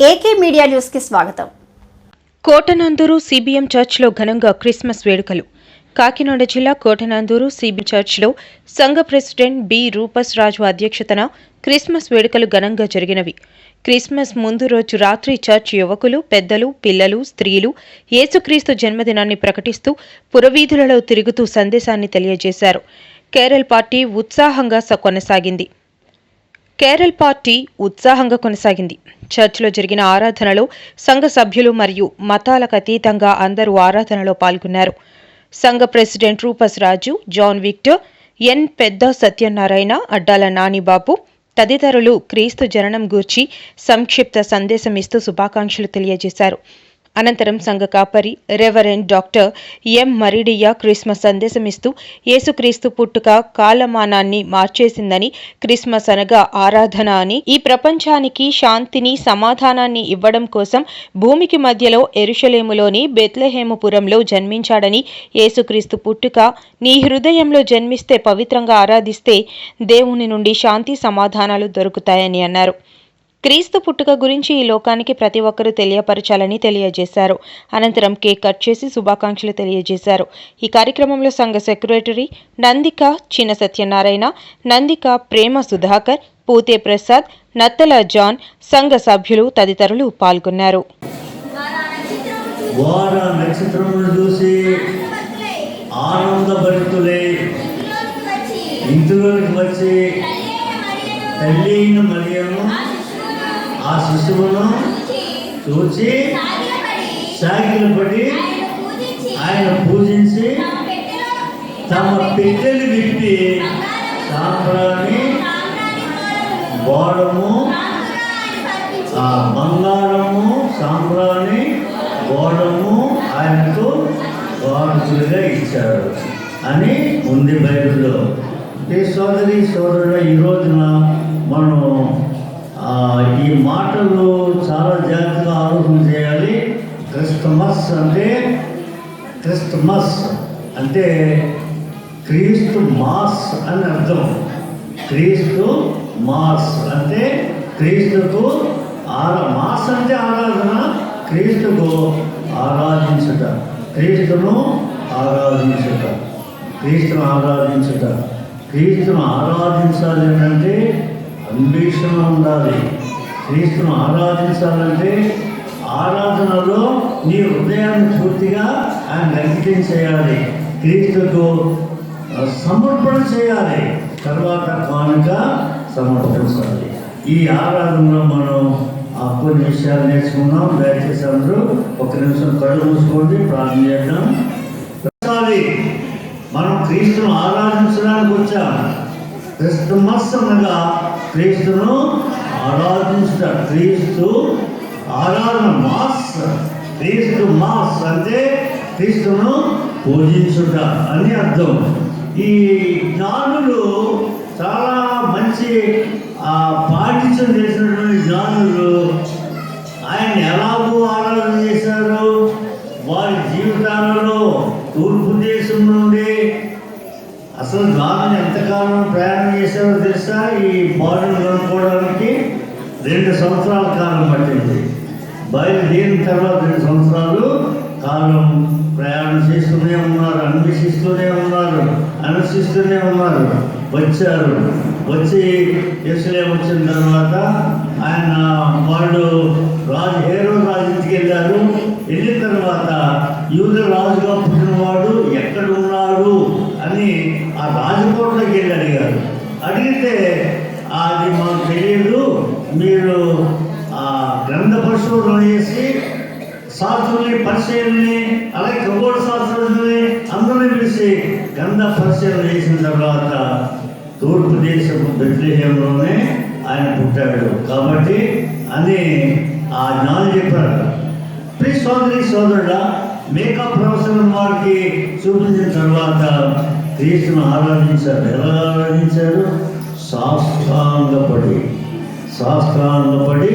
AK media న్యూస్కి స్వాగతం. Kotananduru CBM చర్చ్లో ఘనంగా క్రిస్మస్ వేడుకలు. కాకినాడ జిల్లా కోటనందూరు సిబిఎం చర్చ్లో సంఘ ప్రెసిడెంట్ బి రూపస్ రాజు అధ్యక్షతన క్రిస్మస్ వేడుకలు ఘనంగా జరిగినవి. క్రిస్మస్ ముందు రోజు రాత్రి చర్చ్ యువకులు పెద్దలు పిల్లలు స్త్రీలు యేసుక్రీస్తు జన్మదినాన్ని ప్రకటిస్తూ పురవీధులలో తిరుగుతూ సందేశాన్ని తెలియజేశారు. కేరళ పార్టీ ఉత్సాహంగా కొనసాగింది. కేరళ పార్టీ ఉత్సాహంగా కొనసాగింది. చర్చిలో జరిగిన ఆరాధనలో సంఘ సభ్యులు మరియు మతాలకు అతీతంగా అందరూ ఆరాధనలో పాల్గొన్నారు. సంఘ president Rufus Raju John Victor N పెద్ద సత్యనారాయణ అడ్డాల నానిబాబు తదితరులు క్రీస్తు జననం గూర్చి సంక్షిప్త సందేశం ఇస్తూ శుభాకాంక్షలు తెలియజేశారు. అనంతరం సంఘ కాపరి reverend doctor M Maridiya Christmas సందేశం ఇస్తూ యేసుక్రీస్తు పుట్టుక కాలమానాన్ని మార్చేసిందని క్రిస్మస్ అనగా ఆరాధన అని ఈ ప్రపంచానికి శాంతిని సమాధానాన్ని ఇవ్వడం కోసం భూమికి మధ్యలో ఎరుషలేములోని బెత్లహేమపురంలో జన్మించాడని యేసుక్రీస్తు పుట్టుక నీ హృదయంలో జన్మిస్తే పవిత్రంగా ఆరాధిస్తే దేవుని నుండి శాంతి సమాధానాలు దొరుకుతాయని అన్నారు. క్రీస్తు పుట్టుక గురించి ఈ లోకానికి ప్రతి ఒక్కరూ తెలియపరచాలని తెలియజేశారు. అనంతరం కేక్ కట్ చేసి శుభాకాంక్షలు తెలియజేశారు. ఈ కార్యక్రమంలో సంఘ సెక్రటరీ నందిక చిన్న సత్యనారాయణ నందిక ప్రేమ సుధాకర్ పూతే ప్రసాద్ నత్తల జాన్ సంఘ సభ్యులు తదితరులు పాల్గొన్నారు. చూసి వచ్చి తల్లి అయిన మరియను ఆ శిశువును చూచి. సాగిలపడి. ఆయన పూజించి. తమ పెట్టెలు విప్పి. సాంబ్రాన్ని గోడము. ఆ బంగారము సాంబ్రాణి. గోడము. ఆయనకు వారసులుగా ఇచ్చాడు అని ఉంది బైబిల్లో. ఈ సోదరి సోదరుడు ఈ రోజున మనం ఈ మాటల్లో చాలా జాగ్రత్తగా ఆలోచన చేయాలి. క్రిస్టమస్ అంటే క్రిస్టమస్ అంటే క్రీస్తు మాస్ అని అర్థం. క్రీస్తు మాస్ అంటే క్రీస్తుకు ఆరా మాస్ అంటే ఆరాధన క్రీస్తుకు ఆరాధించుట. క్రీస్తును ఆరాధించుట. క్రీస్తును ఆరాధించుట. క్రీస్తును ఆరాధించాలి అంటే అన్వేషణ ఉండాలి. క్రీస్తును ఆరాధించాలంటే ఆరాధనలో నీ హృదయాన్ని పూర్తిగా ఆయన అంకితం చేయాలి. క్రీస్తుకు సమర్పణ చేయాలి. తర్వాత కానుక సమర్పించాలి. ఈ ఆరాధనలో మనం ఆ కొన్ని విషయాలు నేర్చుకున్నాం. దయచేసి అందరూ ఒక నిమిషం కళ్ళు మూసుకోండి ప్రార్థన చేద్దాం. మనం క్రీస్తును ఆరాధించడానికి వచ్చాం. క్రిస్టమస్ అనగా క్రీస్తును ఆరాధించుట క్రీస్తు ఆరాధన మాస్ క్రీస్తు మాస్ అంటే క్రీస్తును పూజించుట అని అర్థం. ఈ జ్ఞానులు చాలా మంచి ఆ, పాటించడం చేసినటువంటి జ్ఞానులు ఆయన ఎలాగో ఆరాధన అసలు జ్ఞానం ఎంతకాలం ప్రయాణం చేశారో తెలుసా? ఈ బాడీని కనుక్కోవడానికి రెండు సంవత్సరాల కాలం పట్టింది. బయలుదేరిన తర్వాత రెండు సంవత్సరాలు కాలం ప్రయాణం చేస్తూనే ఉన్నారు అన్వేషిస్తూనే ఉన్నారు అన్వేషిస్తూనే ఉన్నారు. వచ్చారు. వచ్చి ఎరుసలేం వచ్చిన తర్వాత ఆయన వాళ్ళు రాజు హేరో రాజు ఇంటికి వెళ్ళారు. వెళ్ళిన తర్వాత యూదు రాజుగా పుట్టినవాడు ఎక్కడ రాజకోటలోకి వెళ్ళి అడిగారు అడిగితే అది మాకు తెలియదు. మీరు ఆ గ్రంథ పరిశోధన చేసి శాస్త్రుల్ని పరిశీలనని అలాగే ఖగోళ శాస్త్రుల్ని అందరినీ పిలిచి గ్రంథ పరిశీలన చేసిన తర్వాత తూర్పు దేశపు బెత్లెహేంలోనే ఆయన పుట్టాడు. కాబట్టి అని ఆ జ్ఞానం చెప్పారు. ప్రీ సోదరి సోదరుడా మేకప్ ప్రొఫెసర్ వారికి చూపించిన తర్వాత క్రీస్తును ఆరాధించారు. ఎలా ఆరాధించారు? సాష్టాంగపడి సాష్టాంగపడి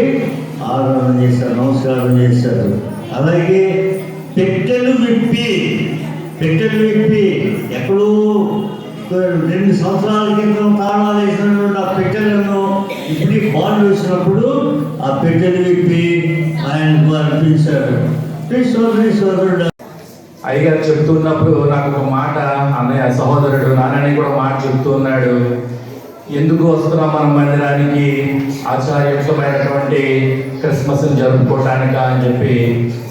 ఆరాధన చేశారు నమస్కారం చేశారు. అలాగే పెట్టెలు విప్పి పెట్టెలు విప్పి ఎక్కడో రెండు సంవత్సరాల క్రితం తాళాలు వేసినటువంటి ఆ పెట్టెలను ఇప్పుడు బాండ్ వేసినప్పుడు ఆ పెట్టెలు విప్పి ఆయనకు అర్పించారు. సోదరి సోదరుడు అయ్యగారు చెప్తున్నప్పుడు నాకు ఒక మాట అన్నయ్య సహోదరుడు నాన్నని కూడా మాట చెప్తున్నాడు. ఎందుకు వస్తున్నాం మనం మందిరానికి? ఆచార్యమైనటువంటి క్రిస్మస్ జరుపుకోవటానిక అని చెప్పి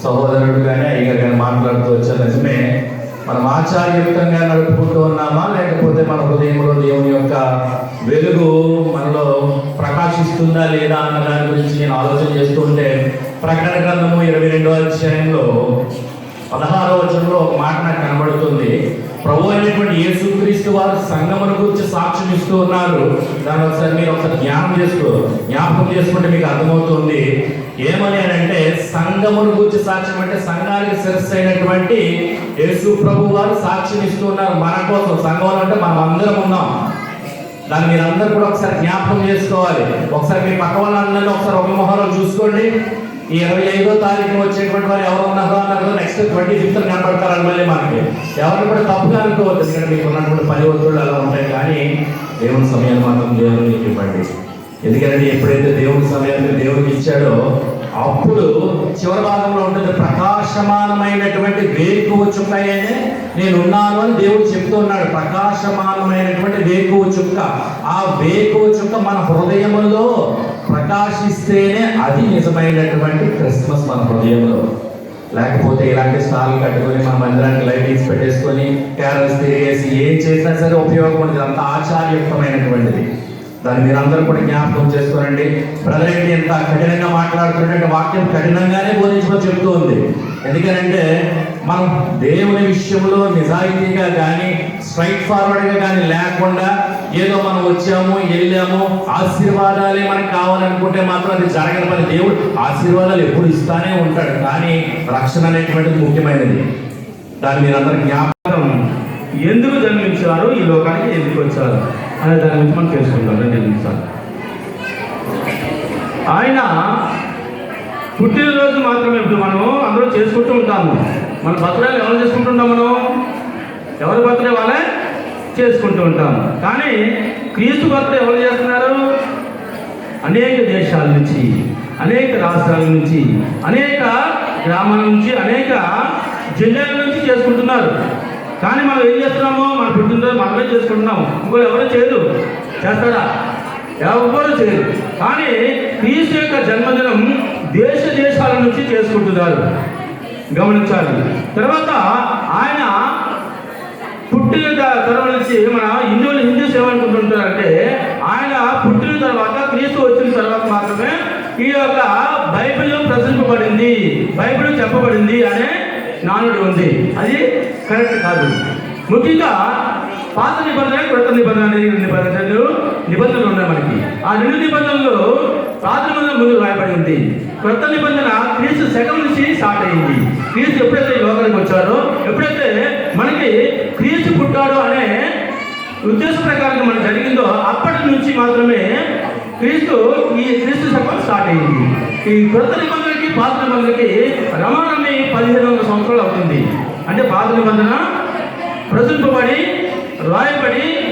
సహోదరుడు కానీ అయ్యగారు కానీ మాట్లాడుతూ వచ్చారు. నిజమే మనం ఆచార్యుక్తంగా నడుపుకుంటూ ఉన్నామా? లేకపోతే మన హృదయంలో దేవుని యొక్క వెలుగు మనలో ప్రకాశిస్తుందా లేదా అన్న దాని గురించి నేను ఆలోచన చేస్తుంటే ప్రకటన గ్రంథము ఇరవై రెండో అధ్యాయంలో పదహారో వచనంలో ఒక మాట నాకు కనబడుతుంది. ప్రభు అయినటువంటి యేసుక్రీస్తు వారు సంగమును గురించి సాక్ష్యం ఇస్తూ ఉన్నారు. దాని ఒకసారి మీరు ఒకసారి జ్ఞానం చేసుకో జ్ఞాపకం చేసుకుంటే మీకు అర్థమవుతుంది. ఏమని అని అంటే సంగమును గురించి సాక్ష్యం అంటే సంఘానికి శిరస్సు అయినటువంటి యేసు ప్రభు వారు సాక్ష్యం ఇస్తూ ఉన్నారు మన కోసం. సంఘం అంటే మనం అందరం ఉన్నాం. దాన్ని మీరు అందరూ కూడా ఒకసారి జ్ఞాపకం చేసుకోవాలి. ఒకసారి మీ పక్క వాళ్ళందరినీ ఒకసారి ఒక మొహరం చూసుకోండి. ఈ ఇరవై ఐదో తారీఖు వచ్చేటువంటి వారు ఎవరు ఉన్నారో అన్నారు నెక్స్ట్ ట్వంటీ ఫిఫ్త్ కనపడతారు అనమాట మనకి ఎవరిని కూడా తప్పుగా అనుకోవద్దు ఎందుకంటే మీకు ఉన్నటువంటి పని ఒత్తులు అలా ఉంటాయి కానీ దేవుని సమయాన్ని మాత్రం దేవునికి ఇవ్వండి. ఎందుకంటే ఎప్పుడైతే దేవుని సమయాన్ని దేవునికి ఇచ్చాడో అప్పుడు చివరి భాగంలో ఉంటుంది ప్రకాశమానమైనటువంటి వేకువ చుక్కయనే నేను ఉన్నాను అని దేవుడు చెప్తూ ఉన్నాడు. ప్రకాశమానమైనటువంటి వేకువ చుక్క ఆ వేకువ చుక్క మన హృదయములో ప్రకాశిస్తేనే అది నిజమైనటువంటి క్రిస్మస్ మన హృదయంలో. లేకపోతే ఇలాంటి స్టాల్ కట్టుకొని మన మందిరానికి లైటింగ్స్ పెట్టేసుకొని క్యారల్స్ తిరిగేసి ఏం చేసినా సరే ఉపయోగం ఉండదు. అంత ఆచార్యయుక్తమైనటువంటిది. దాన్ని మీరందరూ కూడా జ్ఞాపకం చేసుకోనండి. బ్రదర్ ఎంత కఠినంగా మాట్లాడుతున్నట్టు వాక్యం కఠినంగానే బోధించమని చెప్తూ ఉంది. ఎందుకనంటే మనం దేవుని విషయంలో నిజాయితీగా కానీ స్ట్రైట్ ఫార్వర్డ్గా కానీ లేకుండా ఏదో మనం వచ్చాము వెళ్ళాము ఆశీర్వాదాలే మనకు కావాలనుకుంటే మాత్రం అది జరగని పని. దేవుడు ఆశీర్వాదాలు ఎప్పుడు ఇస్తానే ఉంటాడు. కానీ రక్షణ అనేటువంటిది ముఖ్యమైనది. దాన్ని మీరందరూ జ్ఞాపకం. ఎందుకు జన్మించారు? ఈ లోకానికి ఎందుకు వచ్చారు? అనే దాని గురించి మనం తెలుసుకుందాం. రెండు నిమిషాలు. ఆయన పుట్టినరోజు మాత్రమే ఇప్పుడు మనం అందరూ చేసుకుంటూ ఉంటాము. మన బర్త్డేలు ఎవరు చేసుకుంటుంటాం మనం? ఎవరి బర్త్డే వాళ్ళే చేసుకుంటూ ఉంటాము. కానీ క్రీస్తు బర్త్డే ఎవరు చేస్తున్నారు? అనేక దేశాల నుంచి అనేక రాష్ట్రాల నుంచి అనేక గ్రామాల నుంచి అనేక జిల్లాల నుంచి చేసుకుంటున్నారు. కానీ మనం ఏం చేస్తున్నాము మన పుట్టినరోజు మనమే చేసుకుంటున్నాము ఇంకో ఎవరు చేయరు. చేస్తారా ఎవరు చేయరు. కానీ క్రీస్తు యొక్క జన్మదినం దేశ దేశాల నుంచి చేసుకుంటున్నారు. గమనించాలి. తర్వాత ఆయన పుట్టిన త- తర్వాత నుంచి మన హిందువులు హిందూస్ ఏమనుకుంటుంటారంటే ఆయన పుట్టిన తర్వాత క్రీస్తు వచ్చిన తర్వాత మాత్రమే ఈ యొక్క బైబిల్ ప్రచురింపబడింది బైబిల్ చెప్పబడింది అనే నానుడి ఉంది. అది కరెక్ట్ కాదు. ముఖ్యంగా పాత నిబంధన కొత్త నిబంధన అనేది నిబంధనలు నిబంధనలు ఉన్నాయి మనకి. ఆ రెండు నిబంధనలు పాత నిబంధన ముందు రాయబడి ఉంది. కొత్త నిబంధన క్రీస్తు శకం నుంచి స్టార్ట్ అయింది. క్రీస్తు ఎప్పుడైతే లోకానికి వచ్చారో ఎప్పుడైతే మనకి క్రీస్తు పుట్టాడో అనే ఉద్దేశ ప్రకారంగా మనకు జరిగిందో అప్పటి నుంచి మాత్రమే క్రీస్తు ఈ క్రీస్తు శకం స్టార్ట్ అయింది. ఈ కొత్త నిబంధన పాత నిబంధనకి రమానమి పదిహేను వందల సంవత్సరాలు అవుతుంది. అంటే పాత నిబంధన ప్రచురింపబడి రాయబడి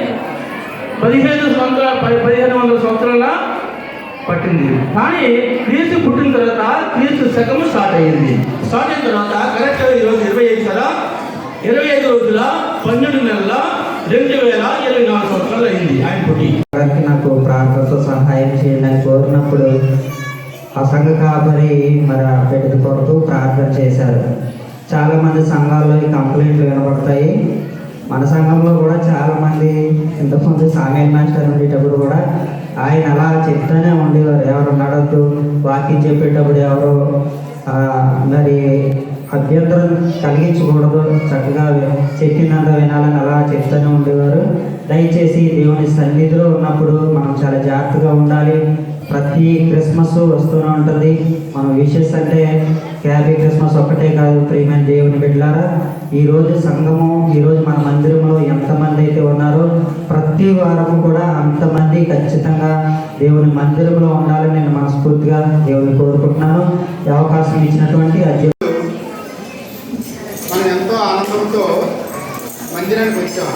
పదిహేను సంవత్సరాల పది- పదిహేను వందల సంవత్సరాల పట్టింది. కానీ క్రీస్తు పుట్టిన తర్వాత క్రీస్తు శకము స్టార్ట్ అయ్యింది. స్టార్ట్ అయిన తర్వాత కరెక్ట్ ఈరోజు ఇరవై ఐదు కదా ఇరవై ఐదు రోజుల పన్నెండు నెలల రెండు వేల ఇరవై నాలుగు సంవత్సరాలు అయింది ఆయన పుట్టి. నాకు ప్రార్థనతో సహాయం చేయడానికి కోరినప్పుడు ఆ సంఘ కాపరి మరి ఆ కొరకు ప్రార్థన చేశారు. చాలామంది సంఘాల్లో ఈ కంప్లైంట్లు వినబడతాయి మన సంఘంలో కూడా చాలామంది ఇంతకుముందు సాంగల్ మాస్టర్ ఉండేటప్పుడు కూడా ఆయన అలా చెప్తూనే ఉండేవారు. ఎవరు నడద్దు వాకింగ్ చెప్పేటప్పుడు ఎవరు మరి అభ్యంతరం కలిగించకూడదు చక్కగా చెప్పినంత వినాలని అలా చెప్తూనే ఉండేవారు. దయచేసి దేవుని సన్నిధిలో ఉన్నప్పుడు మనం చాలా జాగ్రత్తగా ఉండాలి. ప్రతి క్రిస్మస్ వస్తూనే ఉంటుంది. మన విషెస్ అంటే హ్యాపీ క్రిస్మస్ ఒక్కటే కాదు ప్రియమైన దేవుని బిడ్డలారా. ఈరోజు సంఘము ఈరోజు మన మందిరంలో ఎంతమంది అయితే ఉన్నారో ప్రతి వారం కూడా అంతమంది ఖచ్చితంగా దేవుని మందిరంలో ఉండాలని నేను మనస్ఫూర్తిగా దేవుని కోరుకుంటున్నాను. అవకాశం ఇచ్చినటువంటి అధ్యక్షుడు మనం ఎంతో ఆనందంతో మందిరానికి వచ్చాం.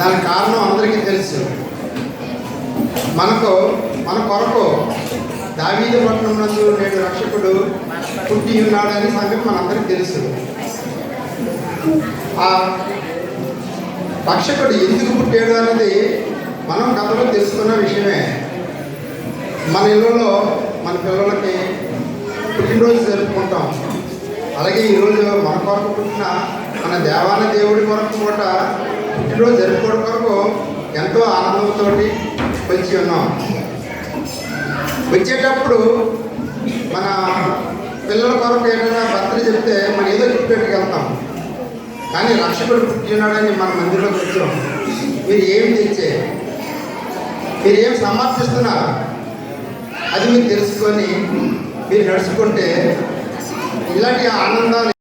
దానికి కారణం అందరికీ తెలుసు. మనకు మన కొరకు దావీద పట్టణంలో నేడు రక్షకుడు పుట్టి ఉన్నాడని సంగతి మనందరికీ తెలుసు. ఆ రక్షకుడు ఎందుకు పుట్టాడు అనేది మనం గతంలో తెలుసుకున్న విషయమే. మన ఇళ్ళలో మన పిల్లలకి పుట్టినరోజు జరుపుకుంటాం. అలాగే ఈరోజు మన కొరకు పుట్టిన మన దేవాన దేవుడి కొరకు కూడా పుట్టినరోజు జరుపుకోవడం కొరకు ఎంతో ఆనందంతో వచ్చి ఉన్నాం. వచ్చేటప్పుడు మన పిల్లల కొరకు ఏదైనా భర్తలు చెప్తే మనం ఏదో గిఫ్ట్ వెళ్తాం. కానీ రక్షకుడు పుట్టినాడని ఉన్నాడని మన మందిరంలోకి వచ్చాం మీరు ఏమి తెచ్చే మీరు ఏం సమర్పిస్తున్నారు అది మీరు తెలుసుకొని మీరు నడుచుకుంటే ఇలాంటి ఆనందాలు